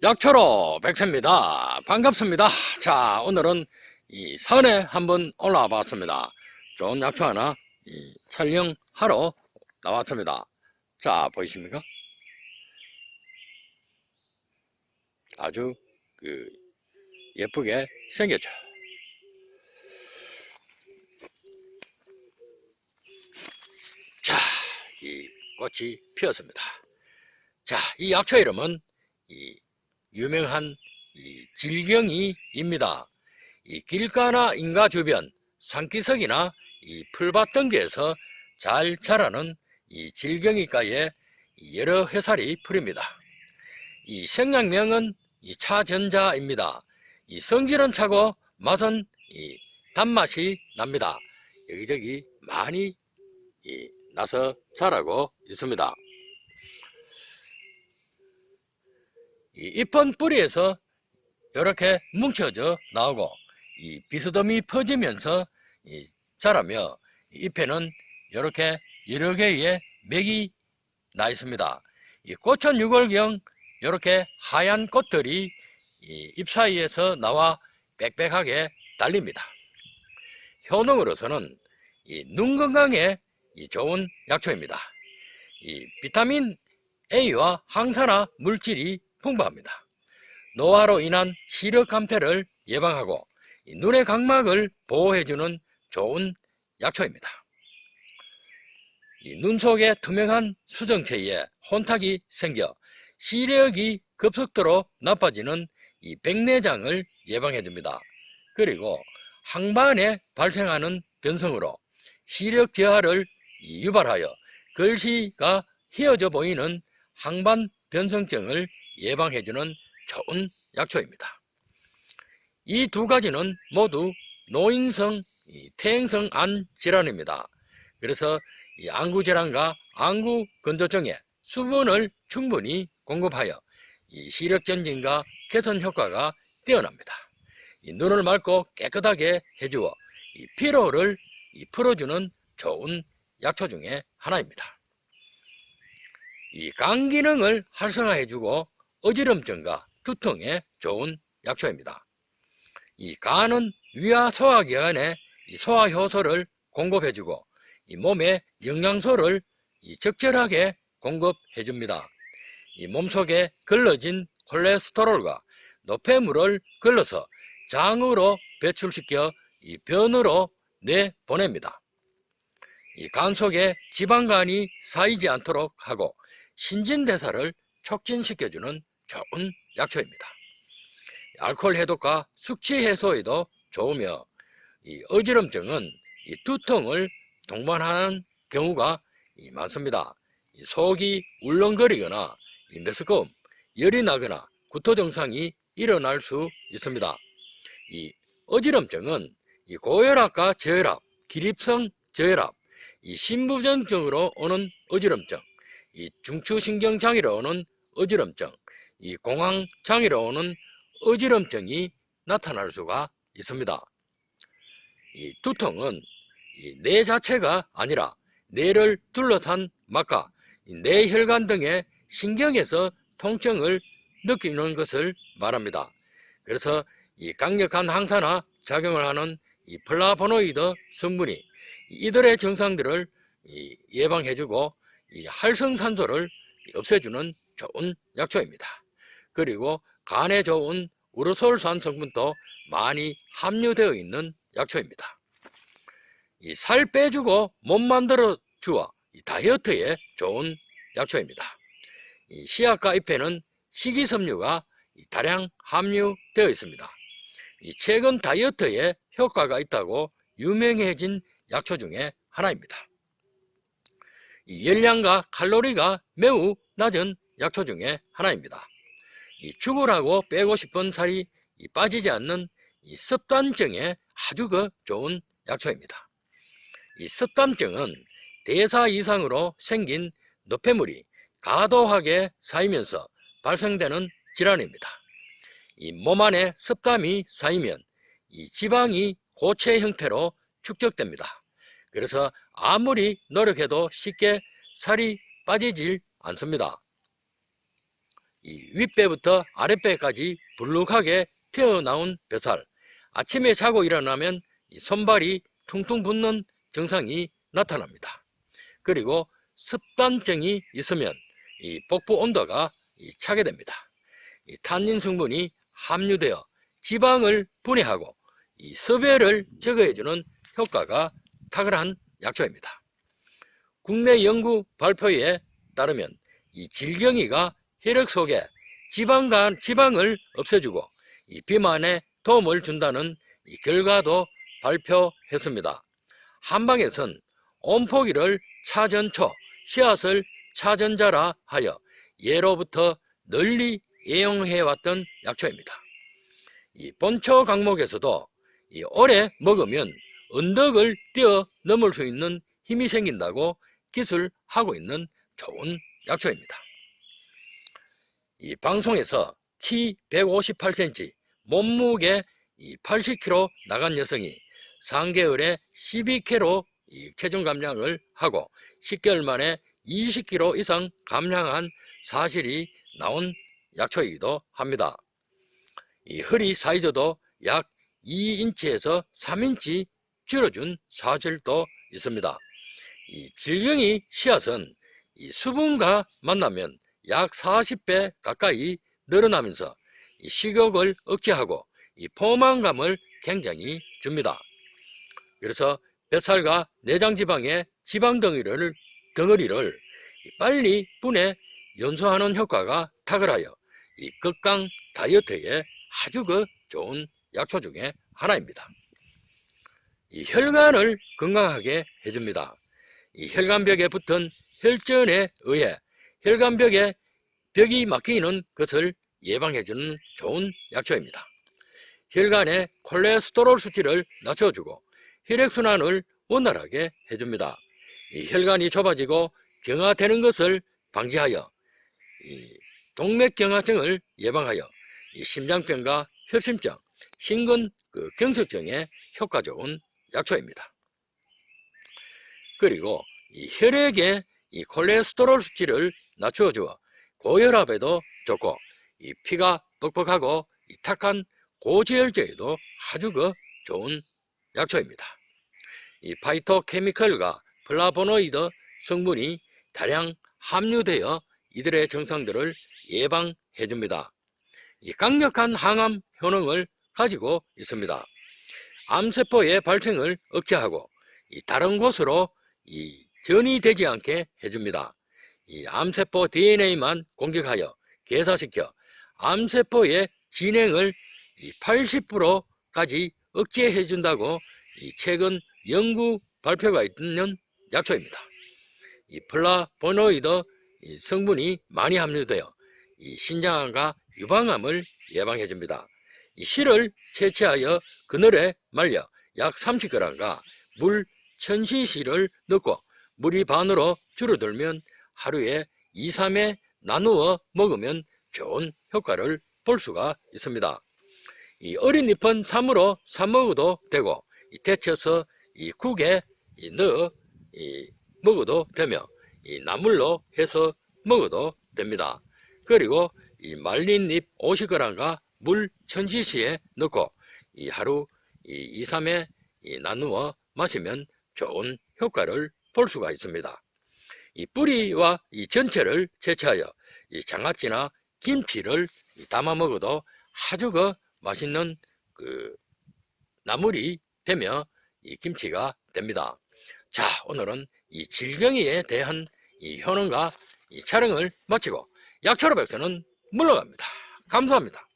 약초로 백세입니다. 반갑습니다. 자, 오늘은 이 산에 한번 올라와 봤습니다. 좋은 약초 하나 이 촬영하러 나왔습니다. 자, 보이십니까? 아주 그 예쁘게 생겼죠. 자, 이 꽃이 피었습니다. 자, 이 약초 이름은 이 유명한 이 질경이입니다. 이 길가나 인가 주변, 산기슭이나 이 풀밭 등지에서 잘 자라는 이 질경이가에 여러 회살이 풀입니다. 이 생양명은 이 차전자입니다. 이 성질은 차고 맛은 이 단맛이 납니다. 여기저기 많이 이 나서 자라고 있습니다. 잎은 뿌리에서 이렇게 뭉쳐져 나오고 이 비스듬히 퍼지면서 이 자라며 잎에는 이렇게 여러 개의 맥이 나 있습니다. 이 꽃은 6월경 이렇게 하얀 꽃들이 이잎 사이에서 나와 빽빽하게 달립니다. 효능으로서는 이눈 건강에 이 좋은 약초입니다. 이 비타민 A와 항산화 물질이 풍부합니다. 노화로 인한 시력 감퇴를 예방하고 이 눈의 각막을 보호해주는 좋은 약초입니다. 이눈 속에 투명한 수정체에 혼탁이 생겨 시력이 급속도로 나빠지는 이 백내장을 예방해줍니다. 그리고 항반에 발생하는 변성으로 시력 저하를 이 유발하여 글씨가 휘어져 보이는 항반 변성증을 예방해주는 좋은 약초입니다. 이 두 가지는 모두 노인성 이 태행성 암 질환입니다. 그래서 이 안구 질환과 안구 건조증에 수분을 충분히 공급하여 이 시력 전진과 개선 효과가 뛰어납니다. 이 눈을 맑고 깨끗하게 해주어 이 피로를 이 풀어주는 좋은 약초 중에 하나입니다. 이 간 기능을 활성화해주고 어지럼증과 두통에 좋은 약초입니다. 이 간은 위와 소화기관에 이 소화 효소를 공급해주고 이 몸에 영양소를 이 적절하게 공급해줍니다. 이 몸속에 걸러진 콜레스테롤과 노폐물을 걸러서 장으로 배출시켜 이 변으로 내보냅니다. 이 간 속에 지방간이 쌓이지 않도록 하고 신진대사를 촉진시켜주는 좋은 약초입니다. 알코올 해독과 숙취 해소에도 좋으며 이 어지럼증은 이 두통을 동반하는 경우가 이 많습니다. 이 속이 울렁거리거나 이 메스꺼움, 열이 나거나 구토 증상이 일어날 수 있습니다. 이 어지럼증은 이 고혈압과 저혈압, 기립성 저혈압, 이 신부전증으로 오는 어지럼증, 이 중추신경장애로 오는 어지럼증, 이 공황장애로 오는 어지럼증이 나타날 수가 있습니다. 이 두통은 이 뇌 자체가 아니라 뇌를 둘러싼 막과 이 뇌혈관 등의 신경에서 통증을 느끼는 것을 말합니다. 그래서 이 강력한 항산화 작용을 하는 이 플라보노이드 성분이 이들의 증상들을 이 예방해주고 이 활성산소를 없애주는 좋은 약초입니다. 그리고 간에 좋은 우르솔산 성분도 많이 함유되어 있는 약초입니다. 이 살 빼주고 몸 만들어 주어 이 다이어트에 좋은 약초입니다. 이 씨앗과 잎에는 식이섬유가 이 다량 함유되어 있습니다. 이 최근 다이어트에 효과가 있다고 유명해진 약초 중에 하나입니다. 이 열량과 칼로리가 매우 낮은 약초 중에 하나입니다. 이 죽으라고 빼고 싶은 살이 이 빠지지 않는 이 습단증에 아주 그 좋은 약초입니다. 이 습단증은 대사 이상으로 생긴 노폐물이 과도하게 쌓이면서 발생되는 질환입니다. 이 몸 안에 습담이 쌓이면 이 지방이 고체 형태로 축적됩니다. 그래서 아무리 노력해도 쉽게 살이 빠지질 않습니다. 이 윗배부터 아랫배까지 불룩하게 튀어나온 뱃살, 아침에 자고 일어나면 이 손발이 퉁퉁 붓는 증상이 나타납니다. 그리고 습단증이 있으면 이 복부 온도가 이 차게 됩니다. 이 탄닌 성분이 함유되어 지방을 분해하고 이 섭외를 제거해주는 효과가 탁월한 약초입니다. 국내 연구 발표에 따르면 이 질경이가 혈액 속에 지방간 지방을 없애주고 이 비만에 도움을 준다는 이 결과도 발표했습니다. 한방에선 온포기를 차전초, 씨앗을 차전자라 하여 예로부터 널리 애용해왔던 약초입니다. 이 본초 강목에서도 이 오래 먹으면 언덕을 뛰어 넘을 수 있는 힘이 생긴다고 기술하고 있는 좋은 약초입니다. 이 방송에서 키 158cm, 몸무게 80kg 나간 여성이 3개월에 12kg 체중 감량을 하고 10개월 만에 20kg 이상 감량한 사실이 나온 약초이기도 합니다. 이 허리 사이즈도 약 2인치에서 3인치 줄어준 사실도 있습니다. 이 질경이 씨앗은 이 수분과 만나면 약 40배 가까이 늘어나면서 이 식욕을 억제하고 이 포만감을 굉장히 줍니다. 그래서 뱃살과 내장 지방의 지방 덩어리를 덩어리를 빨리 분해 연소하는 효과가 탁월하여 이 극강 다이어트에 아주 그 좋은 약초 중에 하나입니다. 이 혈관을 건강하게 해줍니다. 이 혈관벽에 붙은 혈전에 의해 혈관벽에 벽이 막히는 것을 예방해주는 좋은 약초입니다. 혈관의 콜레스테롤 수치를 낮춰주고 혈액순환을 원활하게 해줍니다. 이 혈관이 좁아지고 경화되는 것을 방지하여 이 동맥경화증을 예방하여 이 심장병과 협심증, 심근 그 경색증에 효과 좋은 약초입니다. 그리고 이 혈액의 이 콜레스테롤 수치를 낮추어주어 고혈압에도 좋고 이 피가 뻑뻑하고 이 탁한 고지혈증에도 아주 그 좋은 약초입니다. 이 파이토케미컬과 플라보노이드 성분이 다량 함유되어 이들의 증상들을 예방해 줍니다. 이 강력한 항암 효능을 가지고 있습니다. 암세포의 발생을 억제하고 이 다른 곳으로 이 전이 되지 않게 해줍니다. 이 암세포 DNA만 공격하여 개사시켜 암세포의 진행을 80%까지 억제해 준다고 이 최근 연구 발표가 있는 약초입니다. 이 플라보노이드 이 성분이 많이 함유되어 이 신장암과 유방암을 예방해 줍니다. 이 실을 채취하여 그늘에 말려 약 30g과 물 1000cc를 넣고 물이 반으로 줄어들면 하루에 2, 3회 나누어 먹으면 좋은 효과를 볼 수가 있습니다. 이 어린 잎은 삶으로 사 먹어도 되고 이 데쳐서 이 국에 이 넣어 이 먹어도 되며 이 나물로 해서 먹어도 됩니다. 그리고 이 말린 잎 50g과 물 1000cc에 넣고 이 하루 이 2, 3회 이 나누어 마시면 좋은 효과를 볼 수가 있습니다. 이 뿌리와 이 전체를 채취하여 이 장아찌나 김치를 담아 먹어도 아주 그 맛있는 그 나물이 되며 이 김치가 됩니다. 자, 오늘은 이 질경이에 대한 이 효능과 이 촬영을 마치고 약초로 백서는 물러갑니다. 감사합니다.